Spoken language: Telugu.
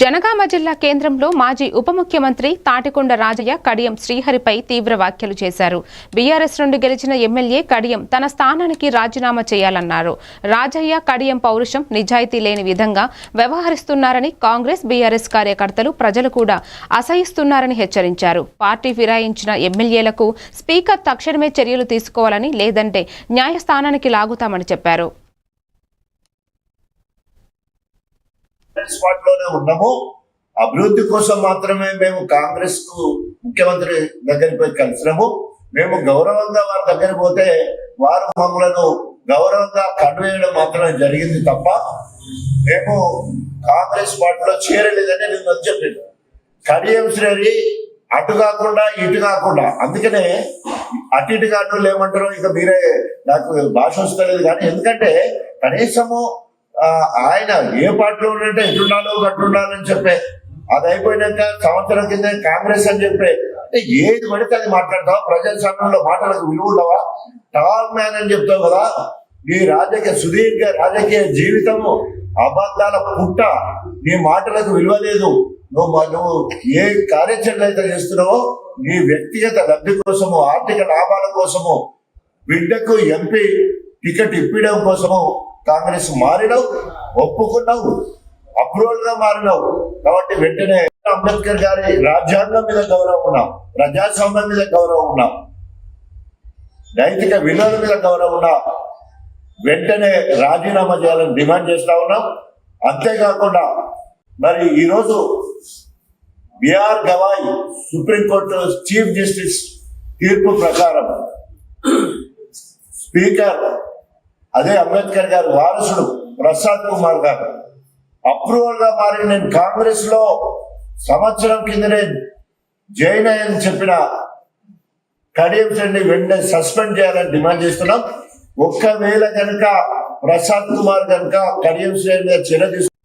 జనగామ జిల్లా కేంద్రంలో మాజీ ఉప ముఖ్యమంత్రి తాటికొండ రాజయ్య కడియం శ్రీహరిపై తీవ్ర వ్యాఖ్యలు చేశారు. బీఆర్ఎస్ నుండి గెలిచిన ఎమ్మెల్యే కడియం తన స్థానానికి రాజీనామా చేయాలన్నారు. రాజయ్య కడియం పౌరుషం నిజాయితీ లేని విధంగా వ్యవహరిస్తున్నారని కాంగ్రెస్ బీఆర్ఎస్ కార్యకర్తలు ప్రజలు కూడా అసహిస్తున్నారని హెచ్చరించారు. పార్టీ ఫిరాయించిన ఎమ్మెల్యేలకు స్పీకర్ తక్షణమే చర్యలు తీసుకోవాలని లేదంటే న్యాయస్థానానికి లాగుతామని చెప్పారు. స్పాట్లోనే ఉన్నాము. అభివృద్ధి కోసం మాత్రమే మేము కాంగ్రెస్కు ముఖ్యమంత్రి దగ్గరికి పోయి కలిసినాము. మేము గౌరవంగా వారి దగ్గర పోతే వారు మమ్మలను గౌరవంగా కన్వేయడం మాత్రమే జరిగింది తప్ప మేము కాంగ్రెస్ పార్టీలో చేరలేదని నేను చెప్పాను. చెప్పింది కడియం శ్రేణి అటు కాకుండా ఇటు కాకుండా అందుకనే అటు ఇటు కాటు ఏమంటారో ఇక మీరే నాకు భాష వస్తలేదు కానీ ఎందుకంటే కనీసము ఆయన ఏ పార్టీలో ఉన్నట్టే ఎటుండాలో కట్టుండాలని చెప్పే. అది అయిపోయినాక సంవత్సరం కింద కాంగ్రెస్ అని చెప్పే. అంటే ఏది పడితే అది మాట్లాడతావా? ప్రజాస్వామ్యంలో సమయంలో మాటలకు విలువ ఉండవా? టాల్ మ్యాన్ అని చెప్తావు కదా. నీ రాజకీయ సుదీర్ఘ రాజకీయ జీవితము అబద్ధాల పుట్ట. నీ మాటలకు విలువ లేదు. నువ్వు నువ్వు ఏ కార్యాచరణ అయితే చేస్తున్నావో నీ వ్యక్తిగత లబ్ధి కోసము ఆర్థిక లాభాల కోసము బిడ్డకు ఎంపీ టికెట్ ఇప్పించడం కోసము కాంగ్రెస్ మారినావు ఒప్పుకున్నావు అప్రూవల్గా మారినావు. కాబట్టి వెంటనే అంబేద్కర్ గారి రాజ్యాంగం మీద గౌరవం ఉన్నాం ప్రజాస్వామ్యం మీద గౌరవం ఉన్నాం నైతిక విలువల మీద గౌరవం ఉన్నాం. వెంటనే రాజీనామా చేయాలని డిమాండ్ చేస్తా ఉన్నాం. అంతేకాకుండా మరి ఈరోజు B R Gavai supreme court chief justice తీర్పు ప్రకారం స్పీకర్ అదే అంబేద్కర్ గారి వారసుడు ప్రసాద్ కుమార్ గారు. అప్రూవల్గా మారి నేను కాంగ్రెస్లో సంవత్సరం కిందనే జాయిన్ అయ్యని చెప్పిన కడియం శ్రేణి వెంటనే సస్పెండ్ చేయాలని డిమాండ్ చేస్తున్నాం. ఒక్కవేళ కనుక ప్రసాద్ కుమార్ కనుక కడియం శ్రేణి మీద చర్య తీసుకు